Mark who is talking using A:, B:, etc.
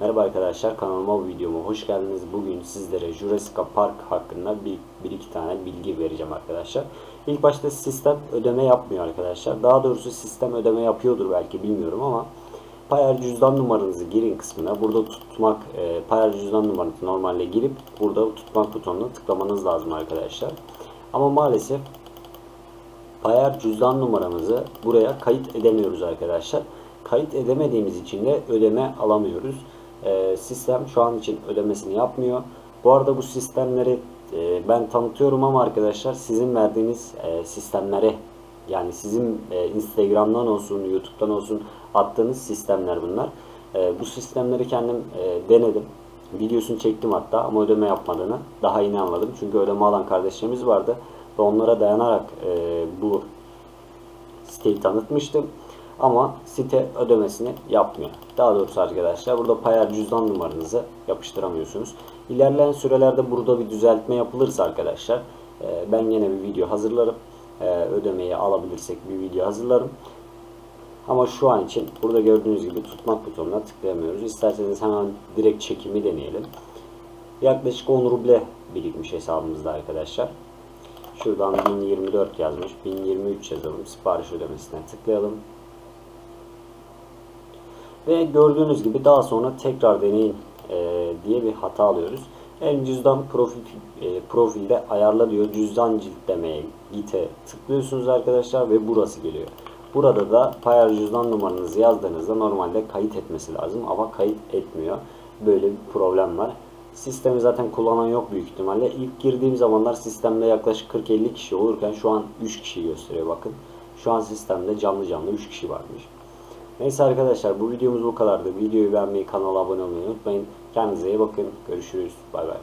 A: Merhaba arkadaşlar kanalıma videoma hoş geldiniz. Bugün sizlere Jurassic Park hakkında bir, bir iki tane bilgi vereceğim arkadaşlar. İlk başta sistem ödeme yapmıyor arkadaşlar. Daha doğrusu sistem ödeme yapıyordur belki bilmiyorum ama Payer cüzdan numaranızı girin kısmına. Burada tutmak, e, Payer cüzdan numaranızı normalde girip burada tutmak butonuna tıklamanız lazım arkadaşlar. Ama maalesef Payer cüzdan numaramızı buraya kayıt edemiyoruz arkadaşlar. Kayıt edemediğimiz için de ödeme alamıyoruz. Ee, sistem şu an için ödemesini yapmıyor. Bu arada bu sistemleri e, ben tanıtıyorum ama arkadaşlar sizin verdiğiniz e, sistemlere yani sizin e, Instagram'dan olsun, YouTube'dan olsun attığınız sistemler bunlar. E, bu sistemleri kendim e, denedim. Videosunu çektim hatta ama ödeme yapmadığını daha yeni anladım. Çünkü ödeme alan kardeşlerimiz vardı ve onlara dayanarak e, bu siteyi tanıtmıştım. Ama site ödemesini yapmıyor. Daha doğrusu arkadaşlar burada Payer cüzdan numaranızı yapıştıramıyorsunuz. İlerleyen sürelerde burada bir düzeltme yapılırsa arkadaşlar e, ben yine bir video hazırlarım. E, ödemeyi alabilirsek bir video hazırlarım. Ama şu an için burada gördüğünüz gibi tutmak butonuna tıklayamıyoruz. İsterseniz hemen direkt çekimi deneyelim. Yaklaşık 10 ruble birikmiş hesabımızda arkadaşlar. Şuradan 1024 yazmış. 1023 yazalım. Sipariş ödemesine tıklayalım. Ve gördüğünüz gibi daha sonra tekrar deneyin e, diye bir hata alıyoruz. En cüzdan profil e, profilde ayarla diyor. Cüzdan ciltlemeye gite tıklıyorsunuz arkadaşlar ve burası geliyor. Burada da Payer cüzdan numaranızı yazdığınızda normalde kayıt etmesi lazım ama kayıt etmiyor. Böyle bir problem var. Sistemi zaten kullanan yok büyük ihtimalle. İlk girdiğim zamanlar sistemde yaklaşık 40-50 kişi olurken şu an 3 kişi gösteriyor bakın. Şu an sistemde canlı canlı 3 kişi varmış. Neyse arkadaşlar bu videomuz bu kadardı. Videoyu beğenmeyi, kanala abone olmayı unutmayın. Kendinize iyi bakın. Görüşürüz. Bay bay.